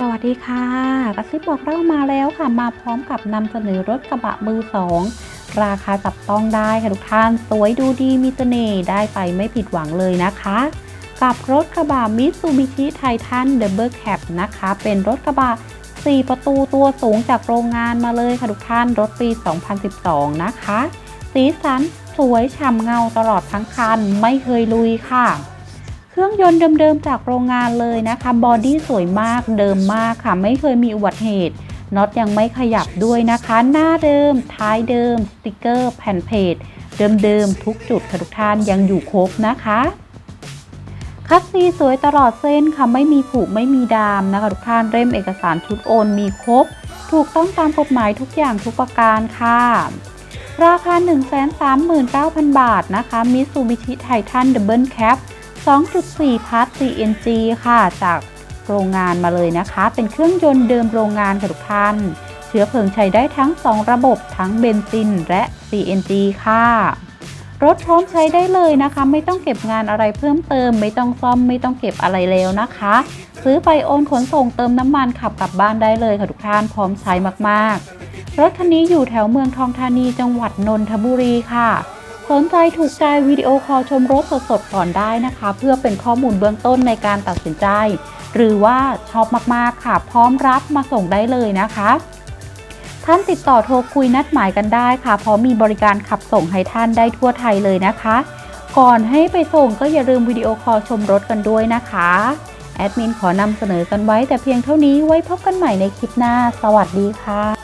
สวัสดีค่ะ กระซิบบอกเล่ามาแล้วค่ะ มาพร้อมกับนำเสนอรถกระบะมือสองราคาจับต้องได้ค่ะทุกท่าน สวยดูดีมีเสน่ห์ได้ไปไม่ผิดหวังเลยนะคะ กับรถกระบะมิตซูบิชิไททันเดบเบิลแคปนะคะ เป็นรถกระบะ 4 ประตูตัวสูงจากโรงงานมาเลยค่ะทุกท่าน รถปี 2012 นะคะ สีสันสวยฉ่ำเงาตลอดทั้งคันไม่เคยลุยค่ะ เครื่องยนต์เดิมๆจากโรงงานเลยนะคะ บอดี้สวยมากเดิมมากค่ะ ไม่เคยมีอุบัติเหตุน็อตยังไม่ขยับด้วยนะคะ หน้าเดิม ท้ายเดิม สติกเกอร์ แผ่นเพจเดิมๆทุกจุดค่ะทุกท่านยังอยู่ครบนะคะคัสซีสวยตลอดเส้นค่ะไม่มีผุไม่มีดามนะคะทุกท่านเล่มเอกสารชุดโอนมีครบ ถูกต้องตามกฎหมายทุกอย่างทุกประการค่ะ ราคา 139,000 บาทนะคะ Mitsubishi Titan Double Cab 2.4พัท CNG ค่ะ จากโรงงานมาเลยนะคะ เป็นเครื่องยนต์เดิมโรงงานค่ะทุกท่าน เชื้อเพลิงใช้ได้ทั้ง 2 ระบบทั้งเบนซินและ CNG ค่ะ รถพร้อมใช้ได้เลยนะคะ ไม่ต้องเก็บงานอะไรเพิ่มเติม ไม่ต้องซ่อมไม่ต้องเก็บอะไรแล้วนะคะ ซื้อไปโอนขนส่งเติมน้ำมันขับกลับบ้านได้เลยค่ะทุกท่านพร้อมใช้มากๆ รถคันนี้อยู่แถวเมืองทองธานีจังหวัดนนทบุรีค่ะ สนใจถูกใจวิดีโอคอลชมรถสดๆก่อนได้นะคะ เพื่อเป็นข้อมูลเบื้องต้นในการตัดสินใจ หรือว่าชอบมากๆค่ะ พร้อมรับมาส่งได้เลยนะคะ ท่านติดต่อโทรคุยนัดหมายกันได้ค่ะเพราะมีบริการขับส่งให้ท่านได้ทั่วไทยเลยนะคะ ก่อนให้ไปส่งก็อย่าลืมวิดีโอคอลชมรถกันด้วยนะคะแอดมินขอนำเสนอกันไว้แต่เพียงเท่านี้ไว้พบกันใหม่ในคลิปหน้า สวัสดีค่ะ